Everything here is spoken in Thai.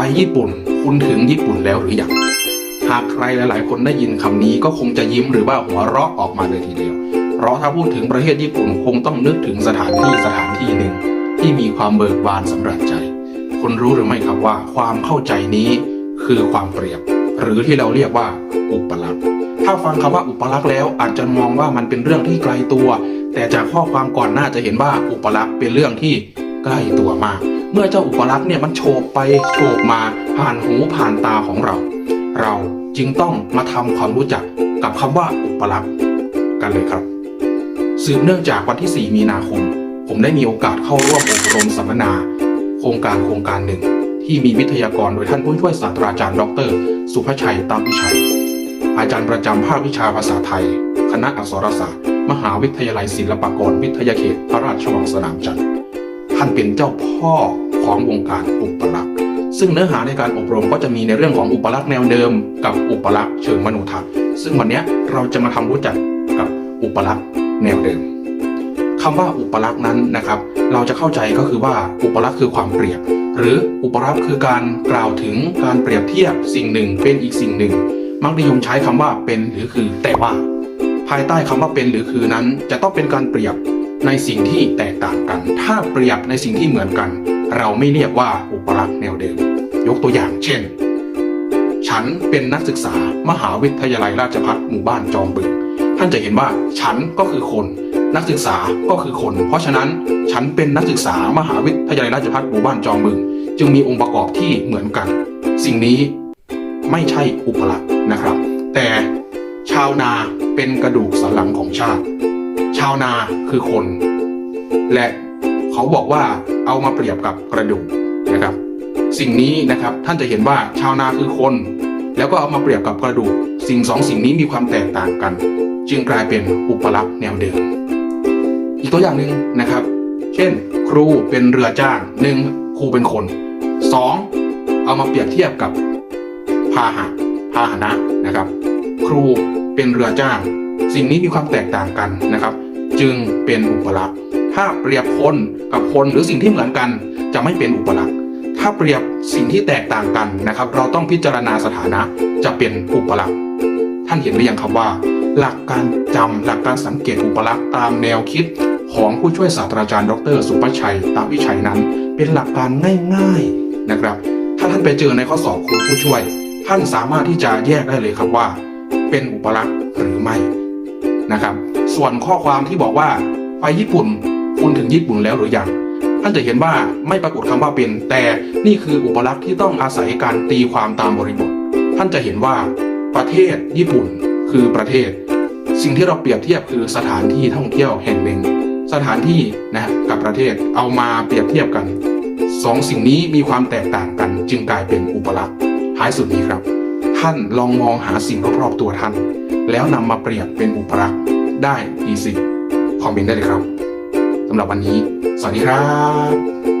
ไปญี่ปุ่น คุณถึงญี่ปุ่นแล้วหรือยังหากใครหลาย ๆ คนได้ยินคำนี้ก็คงจะยิ้มหรือว่าหัวเราะออกมาเลยทีเดียว เพราะถ้าพูดถึงประเทศญี่ปุ่นคงต้องนึกถึงสถานที่สถานที่หนึ่ง ที่มีความเบิกบานสำหรับใจ คุณรู้หรือไม่ครับว่าความเข้าใจนี้คือความเปรียบ หรือที่เราเรียกว่าอุปลักษณ์ถ้าฟังคำว่าอุปลักษณ์แล้วอาจจะมองว่ามันเป็นเรื่องที่ไกลตัว แต่จากข้อความก่อนหน้าจะเห็นว่าอุปลักษณ์เป็นเรื่องที่ ใกล้ตัวมาก เมื่อเจ้าอุปลักษณ์เนี่ยมันโฉบไปโฉบมาผ่านหูผ่านตาของเรา เราจึงต้องมาทำความรู้จักกับคำว่าอุปลักษณ์กันเลยครับ สืบเนื่องจากวันที่ 4 มีนาคม ผมได้มีโอกาสเข้าร่วมอบรมสัมมนา โครงการโครงการหนึ่ง ที่มีวิทยากรโดยท่านผู้ช่วยศาสตราจารย์ ดร สุภชัยตามพิชัย อาจารย์ประจำภาควิชาภาษาไทย คณะอักษรศาสตร์ มหาวิทยาลัยศิลปากรวิทยาเขต พระราชวังสนามจันทร์ ท่านเป็นเจ้าพ่อของวงการอุปลักษณ์ซึ่งเนื้อหาในการอบรมก็จะมีในเรื่องของอุปลักษณ์แนวเดิม กับอุปลักษณ์เชิงมนธรรมซึ่งวันนี้เราจะมาทำรู้จักกับอุปลักษณ์แนวเดิมคำว่าอุปลักษณ์นั้นนะครับ เราจะเข้าใจก็คือว่าอุปลักษณ์คือความเปรียบ หรืออุปลักษณ์คือการกล่าวถึงการเปรียบเทียบสิ่งหนึ่งเป็นอีกสิ่งหนึ่ง มักนิยมใช้คำว่าเป็นหรือคือแต่ว่า ภายใต้คำว่าเป็นหรือคือนั้น จะต้องเป็นการเปรียบ ในสิ่งที่แตกต่างกัน ถ้าเปรียบในสิ่งที่เหมือนกัน เราไม่เรียกว่าอุปลักษณ์แนวเดิม ยกตัวอย่างเช่น ฉันเป็นนักศึกษามหาวิทยาลัยราชภัฏหมู่บ้านจอมบึง ท่านจะเห็นว่าฉันก็คือคน นักศึกษาก็คือคน เพราะฉะนั้นฉันเป็นนักศึกษามหาวิทยาลัยราชภัฏหมู่บ้านจอมบึง จึงมีองค์ประกอบที่เหมือนกัน สิ่งนี้ไม่ใช่อุปลักษณ์นะครับ แต่ชาวนาเป็นกระดูกสันหลังของชาติ ชาวนาคือคน และเขาบอกว่าเอามาเปรียบกับกระดูกนะครับ สิ่งนี้นะครับท่านจะเห็นว่าชาวนาคือคน แล้วก็เอามาเปรียบกับกระดูก สิ่งสองสิ่งนี้มีความแตกต่างกัน จึงกลายเป็นอุปลักษณ์แนวเดิมอีกตัวอย่างหนึ่งนะครับ เช่น ครูเป็นเรือจ้างหนึ่งครูเป็นคนสองเอามาเปรียบเทียบกับพาหะพาหนะนะครับ ครูเป็นเรือจ้าง สิ่งนี้มีความแตกต่างกันนะครับ จึงเป็นอุปลักษณ์ ถ้าเปรียบคนกับคนหรือสิ่งที่เหมือนกัน จะไม่เป็นอุปลักษณ์ ถ้าเปรียบสิ่งที่แตกต่างกันนะครับ เราต้องพิจารณาสถานะจะเป็นอุปลักษณ์ ท่านเห็นหรือยังครับว่า หลักการจำหลักการสังเกตอุปลักษณ์ตามแนวคิดของผู้ช่วยศาสตราจารย์ ดร สุภชัยตามวิชัยนั้น เป็นหลักการง่ายๆนะครับ ถ้าท่านไปเจอในข้อสอบครูผู้ช่วย ท่านสามารถที่จะแยกได้เลยครับว่า เป็นอุปลักษณ์หรือไม่ นะครับ ส่วนข้อความที่บอกว่าไปญี่ปุ่นคุณถึงญี่ปุ่นแล้วหรือยังท่านจะเห็นว่าไม่ปรากฏคำว่าเป็น แต่นี่คืออุปลักษณ์ที่ต้องอาศัยการตีความตามบริบท ท่านจะเห็นว่าประเทศญี่ปุ่นคือประเทศ สิ่งที่เราเปรียบเทียบคือสถานที่ท่องเที่ยวแห่งหนึ่ง สถานที่นะกับประเทศเอามาเปรียบเทียบกันสองสิ่งนี้มีความแตกต่างกันจึงกลายเป็นอุปลักษณ์ท้ายสุดนี้ครับ ท่านลองมองหาสิ่งรอบๆตัวท่าน แล้วนำมาเปรียบเป็นอุปรักษณ์ได้กี่สิ่งคอมเมนต์ได้เลยครับสำหรับวันนี้ สวัสดีครับ